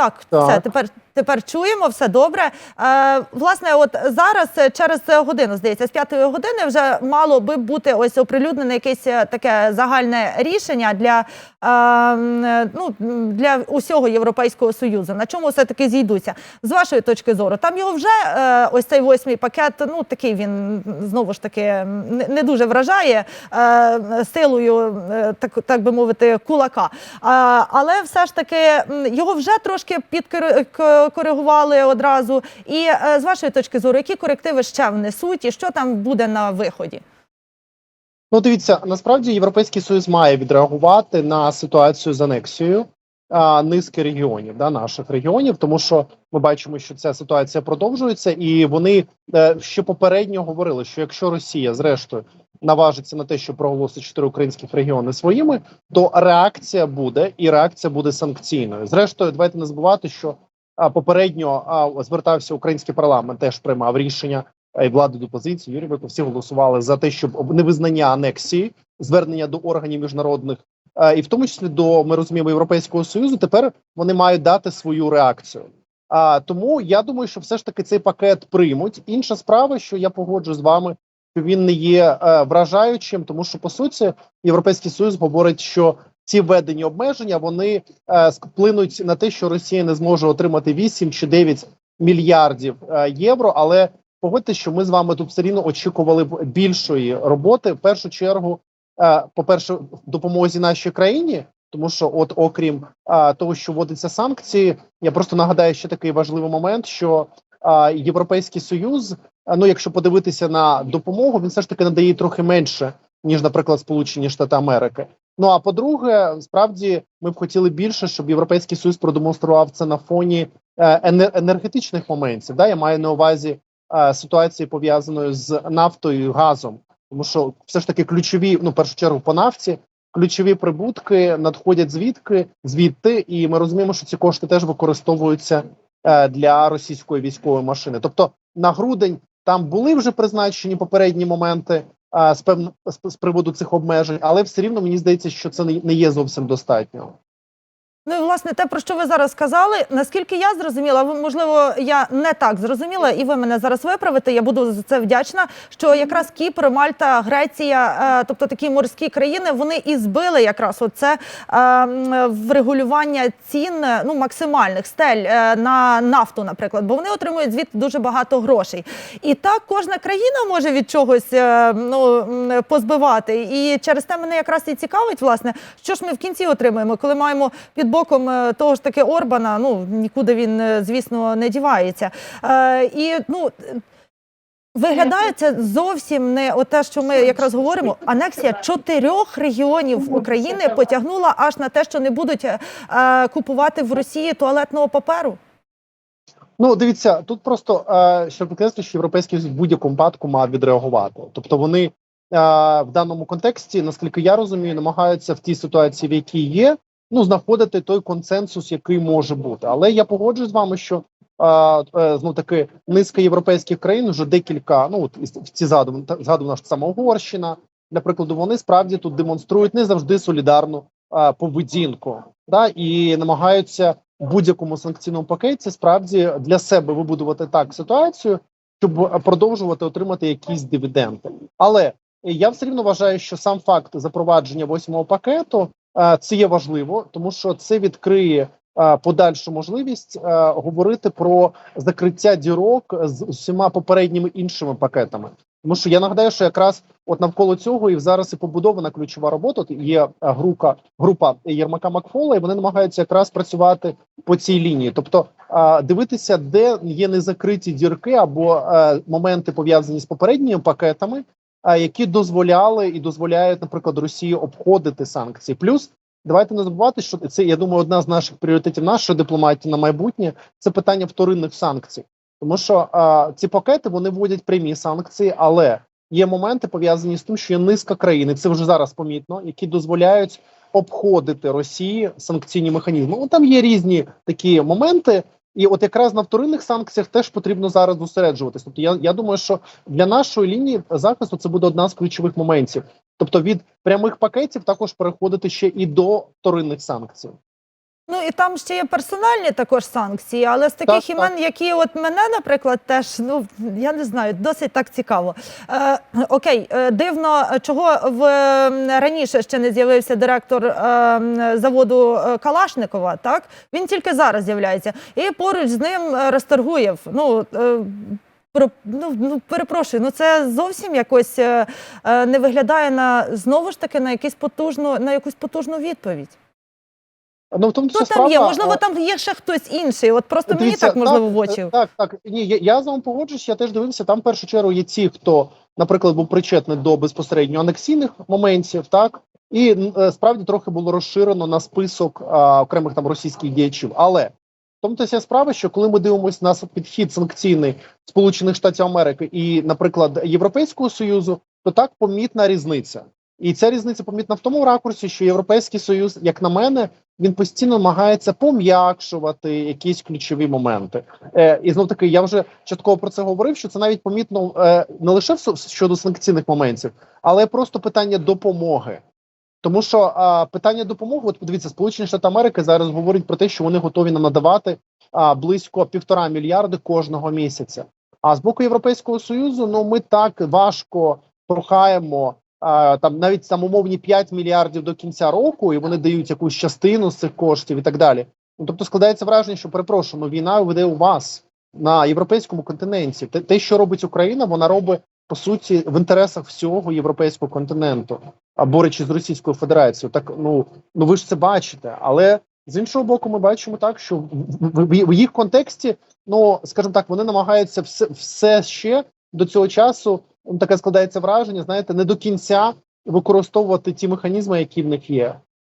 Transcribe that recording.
Так, Так. все тепер тепер чуємо, все добре. Е, власне, от зараз е, через годину, здається, з п'ятої години вже мало би бути ось оприлюднене якесь е, таке загальне рішення для, е, е, ну, для усього Європейського союзу. На чому все таки зійдуться? З вашої точки зору, там його вже е, ось цей восьмий пакет. Ну такий він знову ж таки не, дуже вражає е, силою, е, так, так би мовити, кулака. А, але все ж таки його вже трошки підкоригували одразу. І е, з вашої точки зору, які корективи ще внесуть, і що там буде на виході? Ну, дивіться, насправді Європейський Союз має відреагувати на ситуацію з анексією а, низки регіонів, да, наших регіонів, тому що ми бачимо, що ця ситуація продовжується, і вони е, ще попередньо говорили, що якщо Росія, зрештою, наважиться на те, що проголосить чотири українських регіони своїми, то реакція буде і реакція буде санкційною. Зрештою, давайте не забувати, що попередньо звертався український парламент, теж приймав рішення і влади до позиції. Юрій Бойко, всі голосували за те, щоб невизнання анексії, звернення до органів міжнародних, і в тому числі до ми розуміємо Європейського союзу. Тепер вони мають дати свою реакцію. А тому я думаю, що все ж таки цей пакет приймуть. Інша справа, що я погоджу з вами, він не є е, вражаючим, тому що по суті Європейський Союз говорить, що ці введені обмеження вони е, вплинуть на те, що Росія не зможе отримати 8 чи 9 мільярдів е, євро. Але погодьте, що ми з вами тут все рівно очікували б більшої роботи. В першу чергу, е, по перше, допомозі нашій країні, тому що, от, окрім е, того, що вводиться санкції, я просто нагадаю ще такий важливий момент, що Європейський Союз, ну якщо подивитися на допомогу, він все ж таки надає трохи менше ніж, наприклад, Сполучені Штати Америки. Ну а по-друге, справді ми б хотіли більше, щоб європейський союз продемонстрував це на фоні е, енергетичних моментів. Да, я маю на увазі е, ситуації пов'язаної з нафтою і газом, тому що все ж таки ключові, ну в першу чергу по нафті, ключові прибутки надходять звідки звідти, і ми розуміємо, що ці кошти теж використовуються для російської військової машини. Тобто на грудень там були вже призначені попередні моменти з певно з, приводу цих обмежень, але все рівно мені здається, що це не є зовсім достатньо. Ну і власне те, про що ви зараз сказали, наскільки я зрозуміла, можливо, я не так зрозуміла, і ви мене зараз виправите. Я буду за це вдячна. Що якраз Кіпр, Мальта, Греція, е, тобто такі морські країни, вони і збили якраз оце е, врегулювання цін е, ну максимальних стель на нафту, наприклад, бо вони отримують звідти дуже багато грошей. І так кожна країна може від чогось ну позбивати. І через те мене якраз і цікавить, власне, що ж ми в кінці отримаємо, коли маємо під боком е, того ж таки Орбана. Ну нікуди він, е, звісно, не дівається. Е, і ну. Виглядає це зовсім не те, що ми якраз говоримо. Анексія чотирьох регіонів України потягнула аж на те, що не будуть е, купувати в Росії туалетного паперу. Ну, дивіться, тут просто е, щоб підкреслити, що європейський в будь-якому випадку мав відреагувати. Тобто вони е, в даному контексті, наскільки я розумію, намагаються в тій ситуації, в якій є, ну знаходити той консенсус, який може бути. Але я погоджуюсь з вами, що е, е, знов таки низка європейських країн вже декілька. Ну от в ці задум згадувана ж сама Угорщина, для прикладу, вони справді тут демонструють не завжди солідарну е, поведінку, да і намагаються будь-якому санкційному пакеті справді для себе вибудувати так ситуацію, щоб продовжувати отримати якісь дивіденди. Але я все рівно вважаю, що сам факт запровадження восьмого пакету е, це є важливо, тому що це відкриє е, подальшу можливість е, говорити про закриття дірок з усіма попередніми іншими пакетами. Тому що я нагадаю, що якраз от навколо цього і зараз і побудована ключова робота. От є е, група група Єрмака Макфола, і вони намагаються якраз працювати по цій лінії, тобто е, дивитися, де є незакриті дірки або е, моменти пов'язані з попередніми пакетами, е, які дозволяли і дозволяють, наприклад, Росії обходити санкції. Плюс давайте не забувати, що це я думаю, одна з наших пріоритетів нашої дипломатії на майбутнє це питання вторинних санкцій. Тому що а, ці пакети вони вводять прямі санкції, але є моменти пов'язані з тим, що є низка країн, і це вже зараз помітно, які дозволяють обходити Росії санкційні механізми. Ну там є різні такі моменти, і от якраз на вторинних санкціях теж потрібно зараз зосереджуватись. Тобто, я, я думаю, що для нашої лінії захисту це буде одна з ключових моментів. Тобто від прямих пакетів також переходити ще і до вторинних санкцій. Ну і там ще є персональні також санкції, але з таких Так, імен, які от мене, наприклад, теж ну я не знаю, досить так цікаво. Е, окей, е, дивно, чого в раніше ще не з'явився директор е, заводу е, Калашникова. Так він тільки зараз з'являється, і поруч з ним е, Расторгуєв. Ну е, про ну, ну перепрошую, ну це зовсім якось е, е, не виглядає на знову ж таки на якусь потужну на якусь потужну відповідь. Ну в тому Хто вся там є? Можливо, е, там є ще хтось інший. От просто мені так можливо в очі. Так, так. Ні, я, я з вами погоджуюсь, я теж дивився. Там в першу чергу є ті, хто, наприклад, був причетний до безпосередньо анексійних моментів, так і е, справді трохи було розширено на список а, окремих там російських діячів. Але в тому то вся справа, що коли ми дивимося на підхід санкційний Сполучених Штатів Америки і, наприклад, Європейського Союзу, то так помітна різниця. І ця різниця помітна в тому ракурсі, що Європейський Союз, як на мене, він постійно намагається пом'якшувати якісь ключові моменти. Е, і знов таки, я вже частково про це говорив, що це навіть помітно е, не лише щодо санкційних моментів, але просто питання допомоги. Тому що а, питання допомоги, от подивіться, Сполучені Штати Америки зараз говорять про те, що вони готові нам надавати а, близько півтора мільярди кожного місяця. А з боку Європейського союзу, ну ми так важко прохаємо там навіть там умовні 5 мільярдів до кінця року, і вони дають якусь частину з цих коштів і так далі. Ну тобто складається враження, що перепрошую, ну війна веде у вас на європейському континенті. Те, те, що робить Україна, вона робить по суті в інтересах всього європейського континенту, а борючи з Російською Федерацією. Так ну ну ви ж це бачите, але. З іншого боку, ми бачимо так, що в їх контексті, ну скажімо так, вони намагаються все, все ще до цього часу. Таке складається враження, знаєте, не до кінця використовувати ті механізми, які в них є.